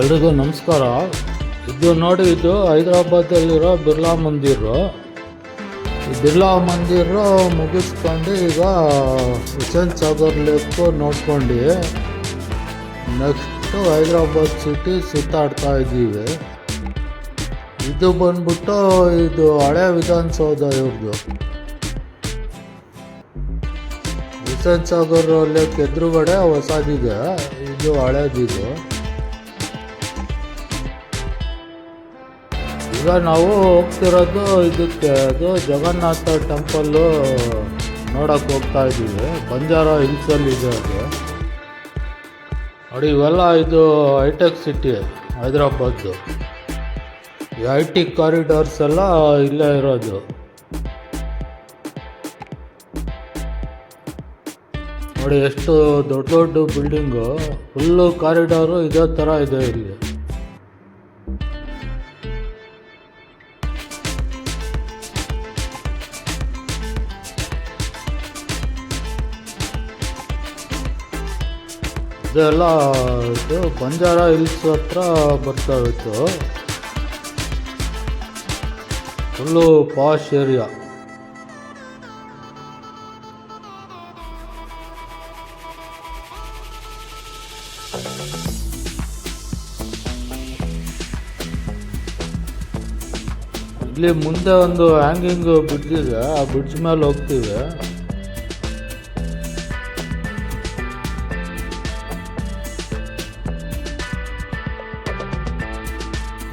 ಎಲ್ರಿಗೂ ನಮಸ್ಕಾರ. ಇದು ನೋಡಿ, ಇದು ಹೈದರಾಬಾದಲ್ಲಿರೋ ಬಿರ್ಲಾ ಮಂದಿರ. ಈ ಬಿರ್ಲಾ ಮಂದಿರ ಮುಗಿಸ್ಕೊಂಡು ಈಗ ಹುಸೇನ್ ಸಾಗರ್ ಲೇಕು ನೋಡ್ಕೊಂಡು ನೆಕ್ಸ್ಟು ಹೈದರಾಬಾದ್ ಸಿಟಿ ಸುತ್ತಾಡ್ತಾ ಇದ್ದೀವಿ. ಇದು ಬಂದ್ಬಿಟ್ಟು ಇದು ಹಳೆ ವಿಧಾನಸೌಧ ಇವ್ರದ್ದು ಹುಸೇನ್ ಸಾಗರ್ ಲೇಕ್ ಎದುರುಗಡೆ ಹೊಸದಿದೆ. ಇದು ಹಳೇದಿದು. ಈಗ ನಾವು ಹೋಗ್ತಿರೋದು ಇದಕ್ಕೆ, ಅದು ಜಗನ್ನಾಥ ಟೆಂಪಲ್ಲು ನೋಡಕ್ಕೆ ಹೋಗ್ತಾ ಇದ್ದೀವಿ ಬಂಜಾರ ಹಿಲ್ಸಲ್ಲಿ ಇದೆ ಅದು. ನೋಡಿ, ಇವೆಲ್ಲ ಇದು ಹೈಟೆಕ್ ಸಿಟಿ ಹೈದ್ರಾಬಾದ್ದು. ಈ ಐ ಟಿ ಕಾರಿಡಾರ್ಸ್ ಎಲ್ಲ ಇಲ್ಲೇ ಇರೋದು. ನೋಡಿ, ಎಷ್ಟು ದೊಡ್ಡ ದೊಡ್ಡ ಬಿಲ್ಡಿಂಗು ಫುಲ್ಲು ಕಾರಿಡಾರು ಇದೇ ಥರ ಇದೆ ಇಲ್ಲಿ. ಇದೆಲ್ಲ ಇದು ಬಂಜಾರ ಹಿಲ್ಸ್ ಹತ್ರ ಬರ್ತಾ ಇತ್ತು. ಫುಲ್ಲು ಪಾಶ್ ಏರಿಯಾ ಇಲ್ಲಿ ಮುಂದೆ ಒಂದು ಹ್ಯಾಂಗಿಂಗ್ ಬ್ರಿಡ್ಜ್ ಇದೆ. ಆ ಬ್ರಿಡ್ಜ್ ಮೇಲೆ ಹೋಗ್ತೀವಿ.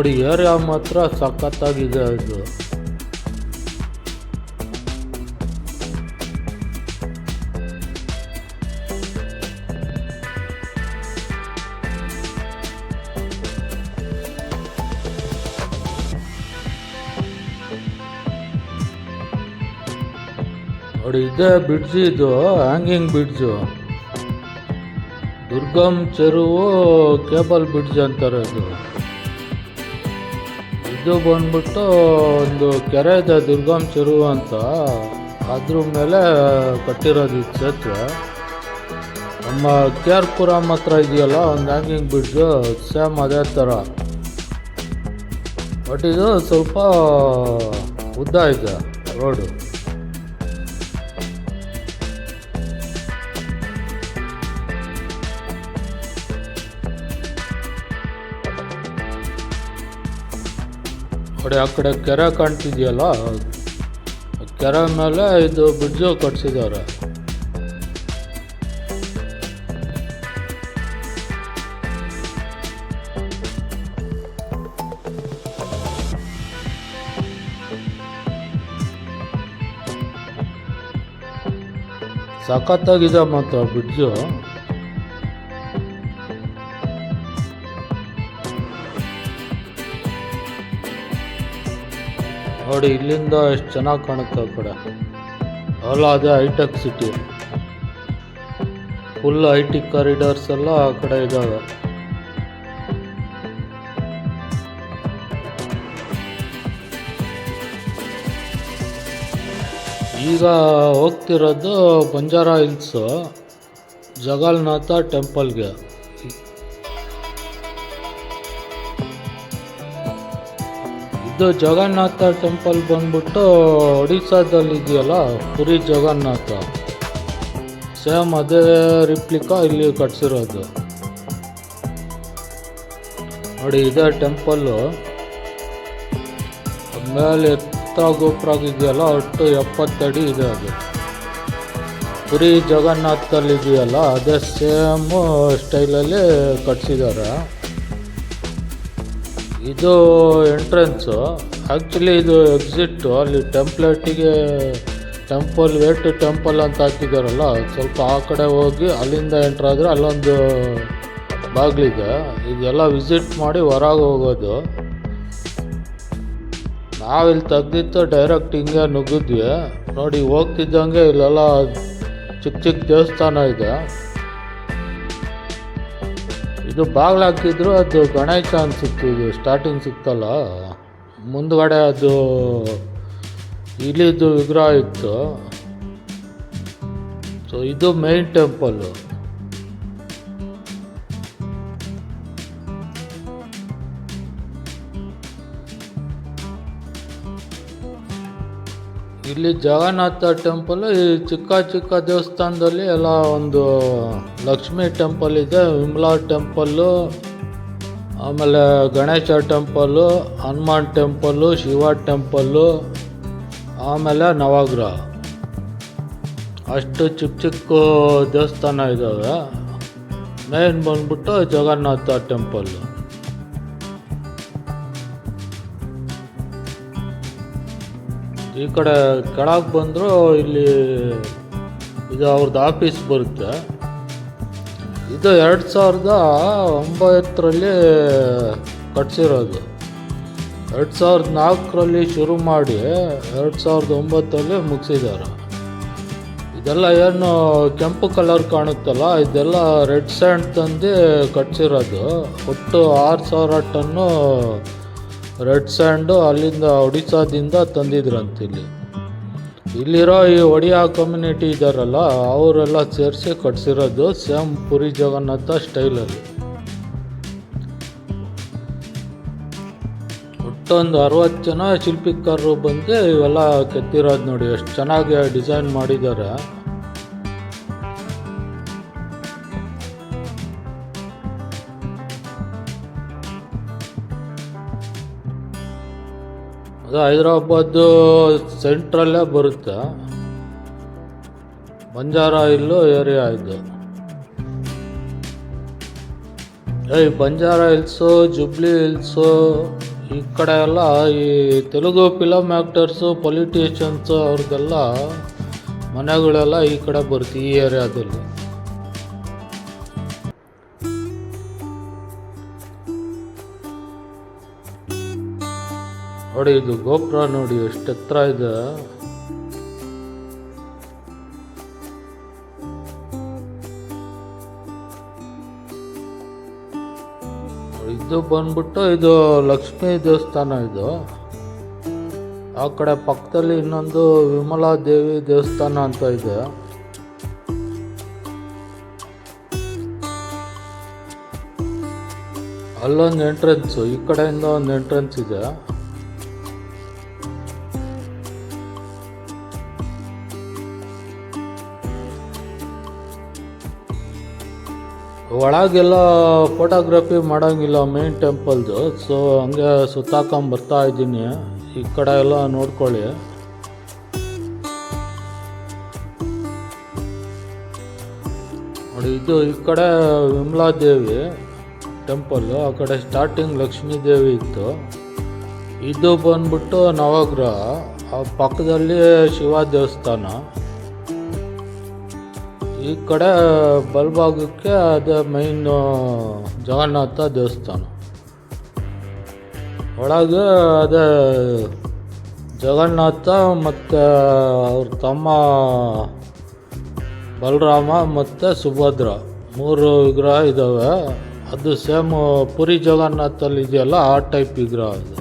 ನೋಡಿ ಏರಿಯಾ ಮಾತ್ರ ಸಖತ್ತಾಗಿದೆ ಇದು ನೋಡಿ, ಇದೇ ಬ್ರಿಡ್ಜ್ ಇದು hanging bridge Durgam Cheruvu cable bridge ಅಂತಾರೆ ಇದು ಇದು ಬಂದ್ಬಿಟ್ಟು ಒಂದು ಕೆರೆ ಇದೆ ದುರ್ಗಮ್ ಚೆರು ಅಂತ ಅದ್ರ ಮೇಲೆ ಕಟ್ಟಿರೋದು ಇದು ಸೇತುವೆ ನಮ್ಮ ಕೆ ಆರ್ ಪುರಂ ಹತ್ರ ಇದೆಯಲ್ಲ ಒಂದು ಹ್ಯಾಂಗಿಂಗ್ ಬ್ರಿಡ್ಜು ಸೇಮ್ ಅದೇ ಥರ. ಬಟ್ ಇದು ಸ್ವಲ್ಪ ಉದ್ದ ಇದೆ, ರೋಡು. ನೋಡಿ ಆ ಕಡೆ ಕೆರೆ ಕಾಣ್ತಿದೆಯಲ್ಲ? ಕೆರೆ ಮೇಲೆ ಇದು ಬ್ರಿಡ್ಜು ಕಟ್ಸಿದ್ದಾರೆ. ಸಖತ್ತಾಗಿದೆ ಮಾತ್ರ ಬ್ರಿಡ್ಜು ನೋಡಿ, ಇಲ್ಲಿಂದ ಎಷ್ಟು ಚೆನ್ನಾಗಿ ಕಾಣುತ್ತೆ ಆ ಕಡೆ. ಅಲ್ಲ, ಅದೇ ಹೈಟೆಕ್ city. Full I T corridors ಎಲ್ಲ ಆ ಕಡೆ ಇದ್ದಾವೆ ಈಗ ಹೋಗ್ತಿರೋದು ಬಂಜಾರ ಹಿಲ್ಸು, ಜಗನ್ನಾಥ ಟೆಂಪಲ್ಗೆ ಇದು ಜಗನ್ನಾಥ ಟೆಂಪಲ್ ಬಂದ್ಬಿಟ್ಟು ಒಡಿಸ್ಸಾದಲ್ಲಿ ಇದೆಯಲ್ಲ ಪುರಿ ಜಗನ್ನಾಥ. ಸೇಮ್ ಅದೇ ರಿಪ್ಲಿಕಾ ಇಲ್ಲಿ ಕಟ್ಸಿರೋದು. ನೋಡಿ, ಇದೇ ಟೆಂಪಲ್ಲು ಮೇಲೆ ಎತ್ತರ ಗೋಪುರ ಇದೆಯಲ್ಲ, ಒಟ್ಟು ಎಪ್ಪತ್ತಡಿ ಇದೆ ಅದು. ಪುರಿ ಜಗನ್ನಾಥದಲ್ಲಿ ಇದೆಯಲ್ಲ ಅದೇ ಸೇಮು ಸ್ಟೈಲಲ್ಲಿ ಕಟ್ಸಿದ್ದಾರೆ. ಇದು ಎಂಟ್ರೆನ್ಸು ಆ್ಯಕ್ಚುಲಿ ಇದು ಎಕ್ಸಿಟ್ಟು ಅಲ್ಲಿ ಟೆಂಪ್ಲೇಟಿಗೆ ಟೆಂಪಲ್ ವೇಟ್ ಟೆಂಪಲ್ ಅಂತ ಹಾಕಿದಾರಲ್ಲ, ಸ್ವಲ್ಪ ಆ ಕಡೆ ಹೋಗಿ ಅಲ್ಲಿಂದ ಎಂಟ್ರ್ ಆದರೆ ಅಲ್ಲೊಂದು ಬಾಗಿಲಿದೆ. ಇದೆಲ್ಲ ವಿಸಿಟ್ ಮಾಡಿ ಹೊರಗೆ ಹೋಗೋದು. ನಾವಿಲ್ಲಿ ತೆಗ್ದಿತ್ತು ಡೈರೆಕ್ಟ್ ಹಿಂಗೆ ನುಗ್ಗಿದ್ವಿ. ನೋಡಿ, ಹೋಗ್ತಿದ್ದಂಗೆ ಇಲ್ಲೆಲ್ಲ ಚಿಕ್ಕ ಚಿಕ್ಕ ದೇವಸ್ಥಾನ ಇದೆ. ಇದು ಬಾಗಿಲು ಹಾಕಿದ್ರು ಅದು ಗಣೇಶ ಅನ್ಸುತ್ತೆ, ಇದು ಸ್ಟಾರ್ಟಿಂಗ್ ಸಿಕ್ತಲ್ಲ. ಮುಂದ್ಗಡೆ ಅದು ಇಲ್ಲಿದ್ದು ವಿಗ್ರಹ ಇತ್ತು. ಸೊ ಇದು ಮೇನ್ ಟೆಂಪಲ್ಲು ಇಲ್ಲಿ ಜಗನ್ನಾಥ ಟೆಂಪಲ್ ಈ ಚಿಕ್ಕ ಚಿಕ್ಕ ದೇವಸ್ಥಾನದಲ್ಲಿ ಎಲ್ಲ ಒಂದು ಲಕ್ಷ್ಮೀ ಟೆಂಪಲ್ ಇದೆ, ವಿಮ್ಲಾ ಟೆಂಪಲ್ಲು ಆಮೇಲೆ Ganesha temple Hanuman temple Shiva temple ಆಮೇಲೆ ನವಗ್ರಹ. ಅಷ್ಟು ಚಿಕ್ಕ ಚಿಕ್ಕ ದೇವಸ್ಥಾನ ಇದ್ದಾವೆ ಮೇನ್ ಬಂದ್ಬಿಟ್ಟು ಜಗನ್ನಾಥ ಟೆಂಪಲ್ಲು ಈ ಕಡೆ ಕೆಳಗೆ ಬಂದರೂ ಇಲ್ಲಿ ಇದು ಅವ್ರದ್ದು ಆಫೀಸ್ ಬರುತ್ತೆ. ಇದು ಎರಡು ಸಾವಿರದ ಒಂಬತ್ತರಲ್ಲಿ ಕಟ್ಸಿರೋದು. ಎರಡು ಸಾವಿರದ ನಾಲ್ಕರಲ್ಲಿ ಶುರು ಮಾಡಿ ಎರಡು ಸಾವಿರದ ಒಂಬತ್ತರಲ್ಲಿ ಮುಗಿಸಿದ್ದಾರೆ. ಇದೆಲ್ಲ ಏನು ಕೆಂಪು ಕಲರ್ ಕಾಣುತ್ತಲ್ಲ, ಇದೆಲ್ಲ ರೆಡ್ ಸ್ಯಾಂಡ್ ತಂದು ಕಟ್ಸಿರೋದು. ಒಟ್ಟು ಆರು ಸಾವಿರ ಟನ್ನು ರೆಡ್ ಸ್ಯಾಂಡು ಅಲ್ಲಿಂದ ಒಡಿಸ್ಸಾದಿಂದ ತಂದಿದ್ರಂತೆ ಇಲ್ಲಿ ಇಲ್ಲಿರೋ ಈ ಒಡಿಯಾ ಕಮ್ಯುನಿಟಿ ಇದ್ದಾರಲ್ಲ ಅವರೆಲ್ಲ ಸೇರಿಸಿ ಕಟ್ಸಿರೋದು ಸೇಮ್ ಪುರಿ ಜಗನ್ನಾಥ ಸ್ಟೈಲಲ್ಲಿ ಒಟ್ಟೊಂದು ಅರವತ್ತು ಜನ ಶಿಲ್ಪಿಕಾರರು ಬಂದು ಇವೆಲ್ಲ ಕೆತ್ತಿರೋದು ನೋಡಿ, ಎಷ್ಟು ಚೆನ್ನಾಗಿ ಡಿಸೈನ್ ಮಾಡಿದ್ದಾರೆ. ಅದು ಹೈದ್ರಾಬಾದು ಸೆಂಟ್ರಲ್ಲೇ ಬರುತ್ತೆ. ಬಂಜಾರ ಇಲ್ಲು ಏರಿಯಾ ಇದು. ಏಯ್, ಬಂಜಾರ ಹಿಲ್ಸು, ಜುಬ್ಲಿ ಹಿಲ್ಸು, ಈ ಕಡೆ ಎಲ್ಲ ಈ ತೆಲುಗು ಫಿಲಮ್ ಆ್ಯಕ್ಟರ್ಸು ಪೊಲಿಟಿಷಿಯನ್ಸು ಅವ್ರಿಗೆಲ್ಲ ಮನೆಗಳೆಲ್ಲ ಈ ಕಡೆ ಬರುತ್ತೆ, ಈ ಏರಿಯಾದಲ್ಲಿ. ನೋಡಿ, ಇದು ಗೋಪುರ ನೋಡಿ, ಎಷ್ಟು ಎತ್ತರ ಇದೆ. ಇದು ಬಂದ್ಬಿಟ್ಟು ಇದು ಲಕ್ಷ್ಮೀ ದೇವಸ್ಥಾನ ಇದು. ಆ ಕಡೆ ಪಕ್ಕದಲ್ಲಿ ಇನ್ನೊಂದು ವಿಮಲಾ ದೇವಿ ದೇವಸ್ಥಾನ ಅಂತ ಇದೆ. ಅಲ್ಲೊಂದು ಎಂಟ್ರೆನ್ಸು ಈ ಕಡೆಯಿಂದ ಒಂದು ಎಂಟ್ರೆನ್ಸ್ ಇದೆ. ಒಳಗೆಲ್ಲ ಫೋಟೋಗ್ರಫಿ ಮಾಡೋಂಗಿಲ್ಲ ಮೇನ್ ಟೆಂಪಲ್ದು ಸೊ ಹಂಗೆ ಸುತ್ತಾಕೊಂಡು ಬರ್ತಾ ಇದ್ದೀನಿ. ಈ ಕಡೆ ಎಲ್ಲ ನೋಡ್ಕೊಳ್ಳಿ. ನೋಡಿ, ಇದು ಈ ಕಡೆ ವಿಮಲಾದೇವಿ ಟೆಂಪಲ್ಲು ಆ ಕಡೆ ಸ್ಟಾರ್ಟಿಂಗ್ ಲಕ್ಷ್ಮೀ ದೇವಿ ಇತ್ತು. ಇದು ಬಂದ್ಬಿಟ್ಟು ನವಗ್ರಹ. ಆ ಪಕ್ಕದಲ್ಲಿ ಶಿವ ದೇವಸ್ಥಾನ. ಈ ಕಡೆ ಬಲಭಾಗಕ್ಕೆ ಅದೇ ಮೈನ್ ಜಗನ್ನಾಥ ದೇವಸ್ಥಾನ. ಒಳಗೆ ಅದೇ ಜಗನ್ನಾಥ ಮತ್ತು ಅವ್ರ ತಮ್ಮ ಬಲರಾಮ ಮತ್ತು ಸುಭದ್ರ. ಮೂರು ವಿಗ್ರಹ ಇದ್ದಾವೆ ಅದು ಸೇಮ್ ಪುರಿ ಜಗನ್ನಾಥಲ್ಲಿ ಇದೆಯಲ್ಲ, ಆ ಟೈಪ್ ವಿಗ್ರಹ ಅದು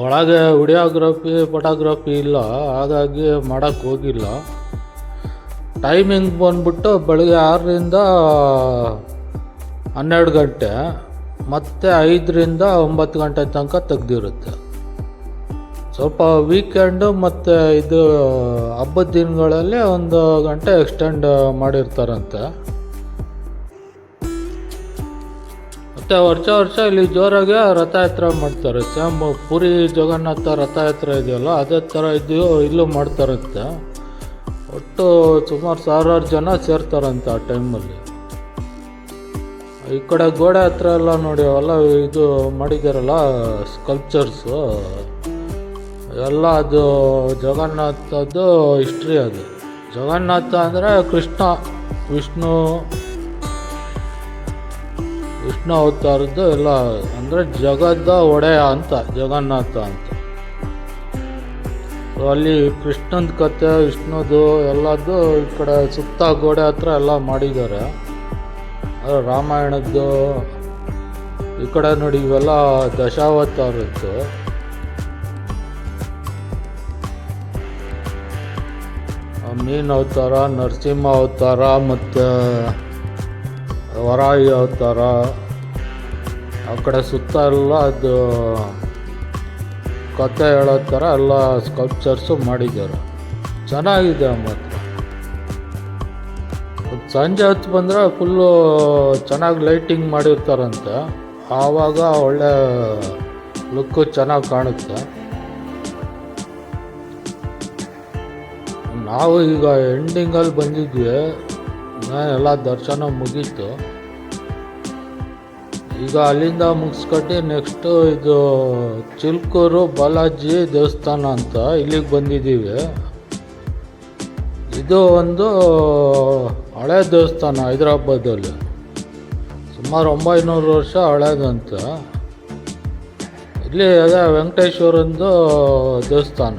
ಒಳಗೆ ವಿಡಿಯೋಗ್ರಫಿ ಫೋಟೋಗ್ರಫಿ ಇಲ್ಲ. ಹಾಗಾಗಿ ಮಾಡೋಕ್ಕೆ ಹೋಗಿಲ್ಲ. ಟೈಮಿಂಗ್ ಬಂದ್ಬಿಟ್ಟು ಬೆಳಗ್ಗೆ ಆರರಿಂದ ಹನ್ನೆರಡು ಗಂಟೆ, ಮತ್ತು ಐದರಿಂದ ಒಂಬತ್ತು ಗಂಟೆ ತನಕ ತೆಗ್ದಿರುತ್ತೆ. ಸ್ವಲ್ಪ ವೀಕೆಂಡು ಮತ್ತು ಇದು ಹಬ್ಬದ ದಿನಗಳಲ್ಲಿ ಒಂದು ಗಂಟೆ ಎಕ್ಸ್ಟೆಂಡ್ ಮಾಡಿರ್ತಾರಂತೆ. ಮತ್ತು ವರ್ಷ ವರ್ಷ ಇಲ್ಲಿ ಜೋರಾಗಿ ರಥಯಾತ್ರೆ ಮಾಡ್ತಾರೆ. ಸೇಮ್ ಪುರಿ, ಜಗನ್ನಾಥ ರಥಯಾತ್ರೆ ಇದೆಯಲ್ಲ, ಅದೇ ಥರ ಇದೆಯೋ ಇಲ್ಲೂ ಮಾಡ್ತಾರಂತೆ. ಒಟ್ಟು ಸುಮಾರು ಸಾವಿರಾರು ಜನ ಸೇರ್ತಾರಂತೆ ಆ ಟೈಮಲ್ಲಿ. ಈ ಕಡೆ ಗೋಡೆ ಹತ್ರ ಎಲ್ಲ ನೋಡಿ, ಅವೆಲ್ಲ ಇದು ಮಾಡಿದಾರಲ್ಲ ಸ್ಕಲ್ಪ್ಚರ್ಸು ಎಲ್ಲ ಅದು ಜಗನ್ನಾಥದ್ದು ಹಿಸ್ಟ್ರಿ ಅದು. ಜಗನ್ನಾಥ ಅಂದರೆ ಕೃಷ್ಣ, ವಿಷ್ಣು ವಿಷ್ಣು ಅವತಾರದ್ದು ಎಲ್ಲ ಅಂದರೆ ಜಗದ ಒಡೆಯ ಅಂತ, ಜಗನ್ನಾಥ ಅಂತ. ಅಲ್ಲಿ ಕೃಷ್ಣನ ಕತೆ ವಿಷ್ಣುದು ಎಲ್ಲದ್ದು ಈ ಕಡೆ ಸುತ್ತ ಗೋಡೆ ಹತ್ರ ಎಲ್ಲ ಮಾಡಿದ್ದಾರೆ. ರಾಮಾಯಣದ್ದು, ಈ ಕಡೆ ನೋಡಿ ಇವೆಲ್ಲ ದಶಾವತಾರದ್ದು. ಮೀನ್ ಅವತಾರ, ನರಸಿಂಹ ಅವತಾರ ಮತ್ತು ವರಾಯಿ ಅವತಾರ. ಆ ಕಡೆ ಸುತ್ತ ಎಲ್ಲ ಅದು ಕತೆ ಹೇಳೋ ಥರ ಎಲ್ಲ ಸ್ಕಲ್ಪ್ಚರ್ಸು ಮಾಡಿದ್ದಾರೆ. ಚೆನ್ನಾಗಿದೆ ಮಾತ್ರ. ಸಂಜೆ ಹೊತ್ತು ಬಂದರೆ ಫುಲ್ಲು ಚೆನ್ನಾಗಿ ಲೈಟಿಂಗ್ ಮಾಡಿರ್ತಾರಂತೆ. ಆವಾಗ ಒಳ್ಳೆ ಲುಕ್ಕು ಚೆನ್ನಾಗಿ ಕಾಣುತ್ತೆ. ನಾವು ಈಗ ಎಂಡಿಂಗಲ್ಲಿ ಬಂದಿದ್ವಿ. ಎಲ್ಲ ದರ್ಶನ ಮುಗೀತು. ಈಗ ಅಲ್ಲಿಂದ ಮುಗಿಸ್ಕೊಟ್ಟು ನೆಕ್ಸ್ಟು ಇದು ಚಿಲ್ಕೂರು ಬಾಲಾಜಿ ದೇವಸ್ಥಾನ ಅಂತ ಇಲ್ಲಿಗೆ ಬಂದಿದ್ದೀವಿ. ಇದು ಒಂದು ಹಳೆ ದೇವಸ್ಥಾನ ಹೈದರಾಬಾದಲ್ಲಿ. ಸುಮಾರು ಒಂಬೈನೂರು ವರ್ಷ ಹಳೇದಂತ. ಇಲ್ಲಿ ಅದೇ ವೆಂಕಟೇಶ್ವರಂದು ದೇವಸ್ಥಾನ.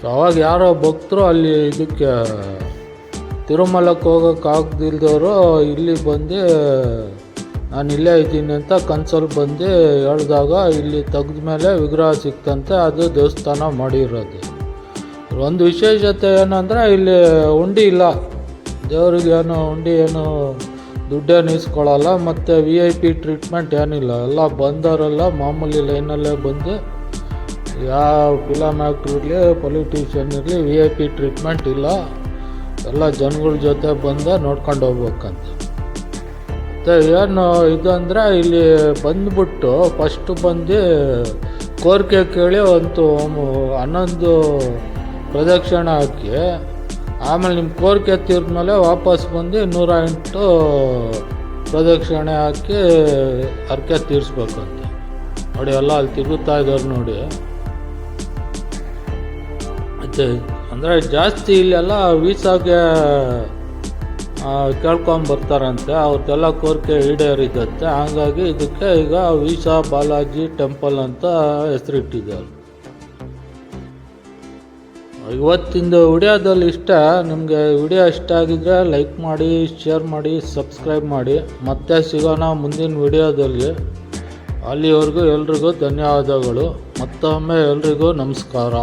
ಸೊ ಅವಾಗ ಯಾರೋ ಭಕ್ತರು ಅಲ್ಲಿ ಇದಕ್ಕೆ ತಿರುಮಲಕ್ಕೆ ಹೋಗೋಕ್ಕಾಗ್ದಿಲ್ದವರು ಇಲ್ಲಿ ಬಂದು, ನಾನು ಇಲ್ಲೇ ಇದ್ದೀನಿ ಅಂತ ಕನ್ಸಲ್ಲಿ ಬಂದು ಹೇಳಿದಾಗ ಇಲ್ಲಿ ತೆಗೆದ ಮೇಲೆ ವಿಗ್ರಹ ಸಿಕ್ತಂತೆ, ಅದು ದೇವಸ್ಥಾನ ಮಾಡಿರೋದು. ಒಂದು ವಿಶೇಷತೆ ಏನಂದರೆ, ಇಲ್ಲಿ ಉಂಡಿ ಇಲ್ಲ. ದೇವ್ರಿಗೆ ಏನು, ಉಂಡಿ ಏನು, ದುಡ್ಡೇನು ಇಸ್ಕೊಳ್ಳಲ್ಲ ಮತ್ತು ವಿ ಐ ಪಿ ಟ್ರೀಟ್ಮೆಂಟ್ ಏನಿಲ್ಲ. ಎಲ್ಲ ಬಂದವರೆಲ್ಲ ಮಾಮೂಲಿ ಲೈನಲ್ಲೇ ಬಂದು, ಯಾವ ಫಿಲಮ್ ಆ್ಯಕ್ಟ್ರ್ ಇರಲಿ ಪೊಲಿಟಿಷಿಯನ್ ಇರಲಿ ವಿ ಐ ಪಿ ಟ್ರೀಟ್ಮೆಂಟ್ ಇಲ್ಲ. ಎಲ್ಲ ಜನಗಳ ಜೊತೆ ಬಂದು ನೋಡ್ಕೊಂಡು ಹೋಗ್ಬೇಕಂತ. ಮತ್ತು ಏನು ಇದು ಅಂದರೆ ಇಲ್ಲಿ ಬಂದ್ಬಿಟ್ಟು ಫಸ್ಟು ಬಂದು ಕೋರಿಕೆ ಕೇಳಿ ಒಂದು ಹನ್ನೊಂದು ಪ್ರದಕ್ಷಿಣೆ ಹಾಕಿ, ಆಮೇಲೆ ನಿಮ್ಮ ಕೋರಿಕೆ ತೀರ್ದ್ಮೇಲೆ ವಾಪಸ್ ಬಂದು ನೂರ ಎಂಟು ಪ್ರದಕ್ಷಿಣೆ ಹಾಕಿ ಹರಕೆ ತೀರಿಸ್ಬೇಕಂತ. ನೋಡಿ ಎಲ್ಲ ಅಲ್ಲಿ ತಿರುಗುತ್ತಾ ಇದ್ದಾರೆ ನೋಡಿ. ಮತ್ತೆ ಅಂದರೆ ಜಾಸ್ತಿ ಇಲ್ಲೆಲ್ಲ ವೀಸಾಗೆ ಕೇಳ್ಕೊಂಬರ್ತಾರಂತೆ. ಅವ್ರದ್ದೆಲ್ಲ ಕೋರಿಕೆ ಈಡೇರಿದಂತೆ ಹಾಗಾಗಿ ಇದಕ್ಕೆ ಈಗ ವೀಸಾ ಬಾಲಾಜಿ ಟೆಂಪಲ್ ಅಂತ ಹೆಸರಿಟ್ಟಿದ್ದಾರೆ. ಇವತ್ತಿಂದು ವಿಡಿಯೋದಲ್ಲಿ ಇಷ್ಟ. ನಿಮಗೆ ವಿಡಿಯೋ ಇಷ್ಟ ಆಗಿದ್ರೆ ಲೈಕ್ ಮಾಡಿ, ಶೇರ್ ಮಾಡಿ, ಸಬ್ಸ್ಕ್ರೈಬ್ ಮಾಡಿ. ಮತ್ತೆ ಸಿಗೋಣ ಮುಂದಿನ ವಿಡಿಯೋದಲ್ಲಿ. ಅಲ್ಲಿವರೆಗೂ ಎಲ್ರಿಗೂ ಧನ್ಯವಾದಗಳು. ಮತ್ತೊಮ್ಮೆ ಎಲ್ರಿಗೂ ನಮಸ್ಕಾರ.